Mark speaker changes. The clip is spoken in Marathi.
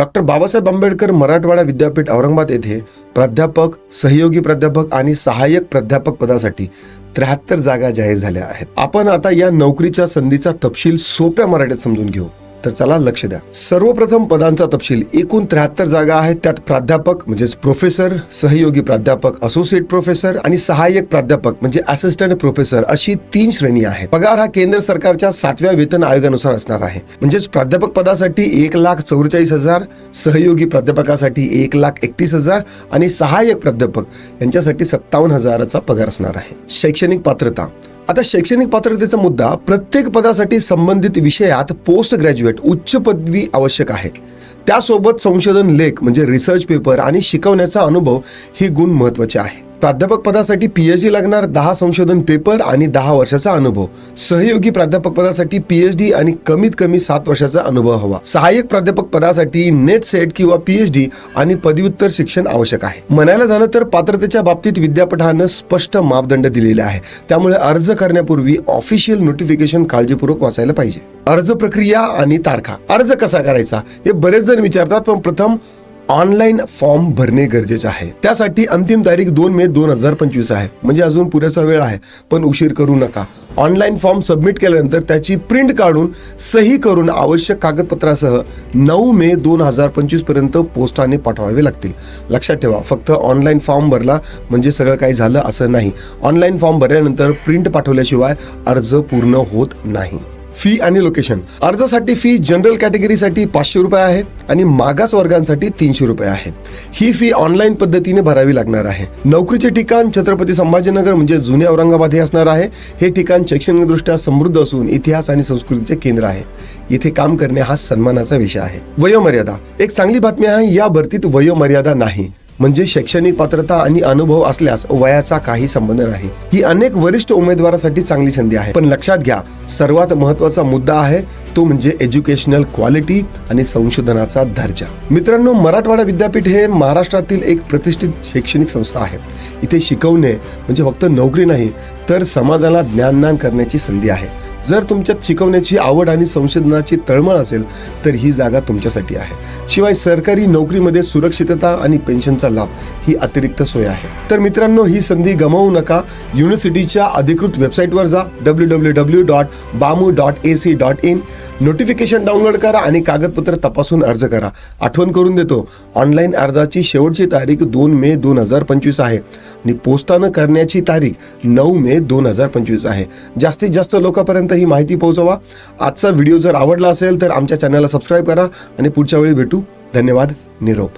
Speaker 1: डॉक्टर बाबासाहेब आंबेडकर मराठवाडा विद्यापीठ औरंगाबाद येथे प्राध्यापक सहयोगी प्राध्यापक आणि सहाय्यक प्राध्यापक पदासाठी त्र्याहत्तर जागा जाहीर झाल्या आहेत. आपण आता या नोकरीच्या संधीचा तपशील सोप्या मराठीत समजून घेऊ. तर चला लक्ष द्या. सर्वप्रथम पदांचा तपशील. एकूण त्र्याहत्तर जागा आहेत. त्यात प्राध्यापक म्हणजेच प्रोफेसर सहयोगी प्राध्यापक असोसिएट प्रोफेसर आणि सहाय्यक प्राध्यापक म्हणजे असिस्टंट प्रोफेसर अशी तीन श्रेणी आहेत. पगार हा केंद्र सरकारच्या सातव्या वेतन आयोगानुसार असणार आहे. म्हणजेच प्राध्यापक पदासाठी एक लाख चौवेचाळीस हजार सहयोगी प्राध्यापकासाठी एक लाख एकतीस हजार आणि सहाय्यक प्राध्यापक यांच्यासाठी सत्तावन्न हजाराचा पगार असणार आहे. शैक्षणिक पात्रता. आता शैक्षणिक पात्रतेचा मुद्दा प्रत्येक पदासाठी संबंधित विषयात पोस्ट ग्रॅज्युएट उच्च पदवी आवश्यक आहे. त्यासोबत संशोधन लेख म्हणजे रिसर्च पेपर आणि शिकवण्याचा अनुभव ही गुण महत्त्वाचे आहे प्राध्यापक पदासाठी पीएच डी लागणार दहा संशोधन पेपर आणि दहा वर्षाचा अनुभव. सहयोगी प्राध्यापक पदासाठी पीएच आणि कमीत कमी सात वर्षाचा अनुभव हवा. सहाय्यक प्राध्यापक पदासाठी नेट सेट किंवा पीएच डी आणि पदव्युत्तर शिक्षण आवश्यक आहे. म्हणायला झालं तर पात्रतेच्या बाबतीत विद्यापीठानं स्पष्ट मापदंड दिलेले आहे. त्यामुळे अर्ज करण्यापूर्वी ऑफिशियल नोटिफिकेशन काळजीपूर्वक वाचायला पाहिजे. अर्ज प्रक्रिया आणि तारखा. अर्ज कसा करायचा हे बरेच जण विचारतात पण प्रथम ऑनलाईन फॉर्म भरणे गरजेचे आहे. त्यासाठी अंतिम तारीख दोन मे दोन हजार पंचवीस आहे. म्हणजे अजून पुरेसा वेळ आहे. पण उशीर करू नका. ऑनलाईन फॉर्म सबमिट केल्यानंतर त्याची प्रिंट काढून सही करून आवश्यक कागदपत्रासह नऊ मे दोन हजार पंचवीसपर्यंत पोस्टाने पाठवावे लागतील. लक्षात ठेवा फक्त ऑनलाईन फॉर्म भरला म्हणजे सगळं काही झालं असं नाही. ऑनलाईन फॉर्म भरल्यानंतर प्रिंट पाठवल्याशिवाय अर्ज पूर्ण होत नाही. फी आणि लोकेशन अर्जासाठी फी जनरल कॅटेगरीसाठी पाचशे रुपये आहे आणि मागास वर्गांसाठी तीनशे रुपये आहे. ही फी ऑनलाईन पद्धतीने भरावी लागणार आहे. नोकरीचे ठिकाण छत्रपती संभाजीनगर म्हणजे जुने औरंगाबाद हे असणार आहे. हे ठिकाण शैक्षणिकदृष्ट्या समृद्ध असून इतिहास आणि संस्कृतीचे केंद्र आहे. येथे काम करणे हा सन्मानाचा विषय आहे. वयोमर्यादा. एक चांगली बातमी आहे या भरतीत वयोमर्यादा नाही. म्हणजे शैक्षणिक पात्रता आणि अनुभव असल्यास वयाचा काही संबंध नाही. ही अनेक वरिष्ठ उमेदवारासाठी चांगली संधी आहे. पण लक्षात घ्या सर्वात महत्त्वाचा मुद्दा आहे तो म्हणजे एज्युकेशनल क्वालिटी आणि संशोधनाचा दर्जा. मित्रांनो मराठवाडा विद्यापीठ हे महाराष्ट्रातील एक प्रतिष्ठित शैक्षणिक संस्था आहे. इथे शिकवणे म्हणजे फक्त नोकरी नाही तर समाजाला ज्ञानदान करण्याची संधी आहे. जर तुमच्यात शिकवण्याची आवड आणि संशोधनाची तळमळ असेल तर ही जागा तुमच्यासाठी आहे. शिवाय सरकारी नोकरीमध्ये सुरक्षितता आणि पेन्शनचा लाभ ही अतिरिक्त सोय आहे. तर मित्रांनो ही संधी गमावू नका. युनिव्हर्सिटीच्या अधिकृत वेबसाईटवर जा W W W dot Bamu dot A C dot in. Notification download करा आणि कागदपत्र तपासून अर्ज करा. आठवण करून देतो ऑनलाईन अर्जाची शेवटची तारीख दोन मे दोन हजार पंचवीस आहे. आणि पोस्टानं करण्याची तारीख नऊ मे दोन हजार पंचवीस आहे. जास्तीत जास्त लोकांपर्यंत ही माहिती पोहोचवा. आजचा व्हिडिओ जर आवडला असेल तर आमच्या चॅनलला सबस्क्राईब करा आणि पुढच्या वेळी भेटू. धन्यवाद निरोप.